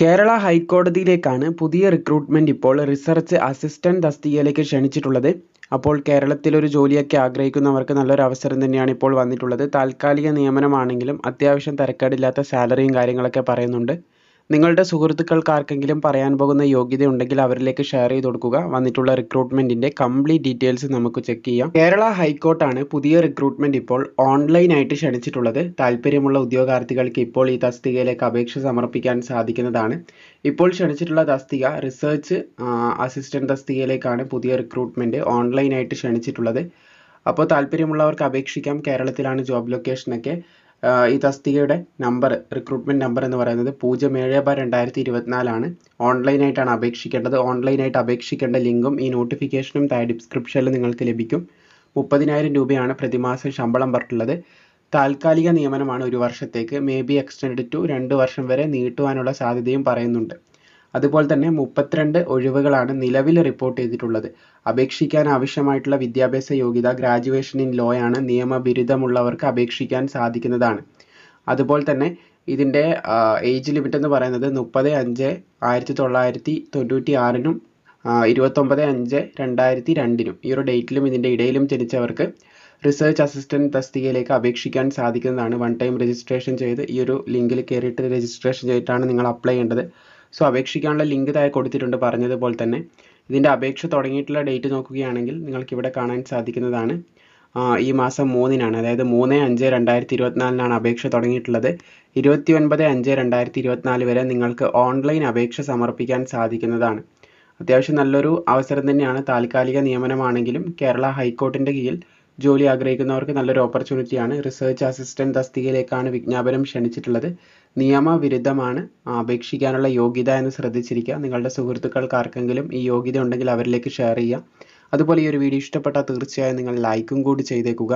കേരള ഹൈക്കോടതിയിലേക്കാണ് പുതിയ റിക്രൂട്ട്മെന്റ് ഇപ്പോൾ research assistant തസ്തികയിലേക്ക് ക്ഷണിച്ചിട്ടുള്ളത്. അപ്പോൾ കേരളത്തിൽ ഒരു ജോലിയൊക്കെ ആഗ്രഹിക്കുന്നവർക്ക് നല്ലൊരു അവസരം തന്നെയാണ് ഇപ്പോൾ വന്നിട്ടുള്ളത്. താൽക്കാലിക നിയമനമാണെങ്കിലും അത്യാവശ്യം തരക്കേടില്ലാത്ത സാലറിയും കാര്യങ്ങളൊക്കെ പറയുന്നുണ്ട്. നിങ്ങളുടെ സുഹൃത്തുക്കൾക്ക് ആർക്കെങ്കിലും പറയാൻ പോകുന്ന യോഗ്യത ഉണ്ടെങ്കിൽ അവരിലേക്ക് ഷെയർ ചെയ്ത് കൊടുക്കുക. വന്നിട്ടുള്ള റിക്രൂട്ട്മെന്റിന്റെ കംപ്ലീറ്റ് ഡീറ്റെയിൽസ് നമുക്ക് ചെക്ക് ചെയ്യാം. കേരള ഹൈക്കോർട്ടാണ് പുതിയ റിക്രൂട്ട്മെന്റ് ഇപ്പോൾ ഓൺലൈനായിട്ട് ക്ഷണിച്ചിട്ടുള്ളത്. താല്പര്യമുള്ള ഉദ്യോഗാർത്ഥികൾക്ക് ഇപ്പോൾ ഈ തസ്തികയിലേക്ക് അപേക്ഷ സമർപ്പിക്കാൻ സാധിക്കുന്നതാണ്. ഇപ്പോൾ ക്ഷണിച്ചിട്ടുള്ള തസ്തിക റിസർച്ച് അസിസ്റ്റന്റ് തസ്തികയിലേക്കാണ് പുതിയ റിക്രൂട്ട്മെന്റ് ഓൺലൈനായിട്ട് ക്ഷണിച്ചിട്ടുള്ളത്. അപ്പോൾ താല്പര്യമുള്ളവർക്ക് അപേക്ഷിക്കാം. കേരളത്തിലാണ് ജോബ് ലൊക്കേഷനൊക്കെ ഈ തസ്തികയുടെ നമ്പർ റിക്രൂട്ട്മെന്റ് നമ്പർ എന്ന് പറയുന്നത് പൂജ്യം ഏഴ് ബാർ രണ്ടായിരത്തി ഇരുപത്തിനാലാണ്. ഓൺലൈനായിട്ടാണ് അപേക്ഷിക്കേണ്ടത്. ഓൺലൈനായിട്ട് അപേക്ഷിക്കേണ്ട ലിങ്കും ഈ നോട്ടിഫിക്കേഷനും താഴെ ഡിസ്ക്രിപ്ഷനിൽ നിങ്ങൾക്ക് ലഭിക്കും. മുപ്പതിനായിരം രൂപയാണ് പ്രതിമാസം ശമ്പളം പറഞ്ഞിട്ടുള്ളത്. താൽക്കാലിക നിയമനമാണ് ഒരു വർഷത്തേക്ക്. മേ ബി എക്സ്റ്റെൻഡ് ടു രണ്ട് വർഷം വരെ നീട്ടുവാനുള്ള സാധ്യതയും പറയുന്നുണ്ട്. അതുപോലെ തന്നെ മുപ്പത്തിരണ്ട് ഒഴിവുകളാണ് നിലവിൽ റിപ്പോർട്ട് ചെയ്തിട്ടുള്ളത്. അപേക്ഷിക്കാൻ ആവശ്യമായിട്ടുള്ള വിദ്യാഭ്യാസ യോഗ്യത ഗ്രാജുവേഷൻ ഇൻ ലോ ആണ് നിയമ ബിരുദമുള്ളവർക്ക് അപേക്ഷിക്കാൻ സാധിക്കുന്നതാണ്. അതുപോലെ തന്നെ ഇതിന്റെ ഏജ് ലിമിറ്റ് എന്ന് പറയുന്നത് മുപ്പത് അഞ്ച് ആയിരത്തി തൊള്ളായിരത്തി തൊണ്ണൂറ്റി ആറിനും ഇരുപത്തൊമ്പത് അഞ്ച് രണ്ടായിരത്തി രണ്ടിനും ഈ ഒരു ഡേറ്റിലും ഇതിന്റെ ഇടയിലും ജനിച്ചവർക്ക് റിസർച്ച് അസിസ്റ്റന്റ് തസ്തികയിലേക്ക് അപേക്ഷിക്കാൻ സാധിക്കുന്നതാണ്. വൺ ടൈം രജിസ്ട്രേഷൻ ചെയ്ത് ഈ ഒരു ലിങ്കിൽ കയറിയിട്ട് രജിസ്ട്രേഷൻ ചെയ്തിട്ടാണ് നിങ്ങൾ അപ്ലൈ ചെയ്യേണ്ടത്. സോ അപേക്ഷിക്കാനുള്ള ലിങ്ക് താഴെ കൊടുത്തിട്ടുണ്ട് പറഞ്ഞതുപോലെ തന്നെ. ഇതിന്റെ അപേക്ഷ തുടങ്ങിയിട്ടുള്ള ഡേറ്റ് നോക്കുകയാണെങ്കിൽ നിങ്ങൾക്ക് ഇവിടെ കാണാൻ സാധിക്കുന്നതാണ്. ഈ മാസം മൂന്നിനാണ്. അതായത് മൂന്ന് അഞ്ച് രണ്ടായിരത്തി ഇരുപത്തിനാലിനാണ് അപേക്ഷ തുടങ്ങിയിട്ടുള്ളത്. ഇരുപത്തി ഒൻപത് അഞ്ച് രണ്ടായിരത്തി ഇരുപത്തിനാല് വരെ നിങ്ങൾക്ക് ഓൺലൈൻ അപേക്ഷ സമർപ്പിക്കാൻ സാധിക്കുന്നതാണ്. അത്യാവശ്യം നല്ലൊരു അവസരം തന്നെയാണ്. താൽക്കാലിക നിയമനമാണെങ്കിലും കേരള ഹൈക്കോർട്ടിന്റെ കീഴിൽ ജോലി ആഗ്രഹിക്കുന്നവർക്ക് നല്ലൊരു ഓപ്പർച്യൂണിറ്റിയാണ് റിസർച്ച് അസിസ്റ്റന്റ് തസ്തികയിലേക്കാണ് വിജ്ഞാപനം ക്ഷണിച്ചിട്ടുള്ളത്. നിയമവിരുദ്ധമാണ് അപേക്ഷിക്കാനുള്ള യോഗ്യത എന്ന് ശ്രദ്ധിച്ചിരിക്കുക. നിങ്ങളുടെ സുഹൃത്തുക്കൾക്ക് ആർക്കെങ്കിലും ഈ യോഗ്യത ഉണ്ടെങ്കിൽ അവരിലേക്ക് ഷെയർ ചെയ്യുക. അതുപോലെ ഈ ഒരു വീഡിയോ ഇഷ്ടപ്പെട്ടാൽ തീർച്ചയായും നിങ്ങൾ ലൈക്കും കൂടി ചെയ്തേക്കുക.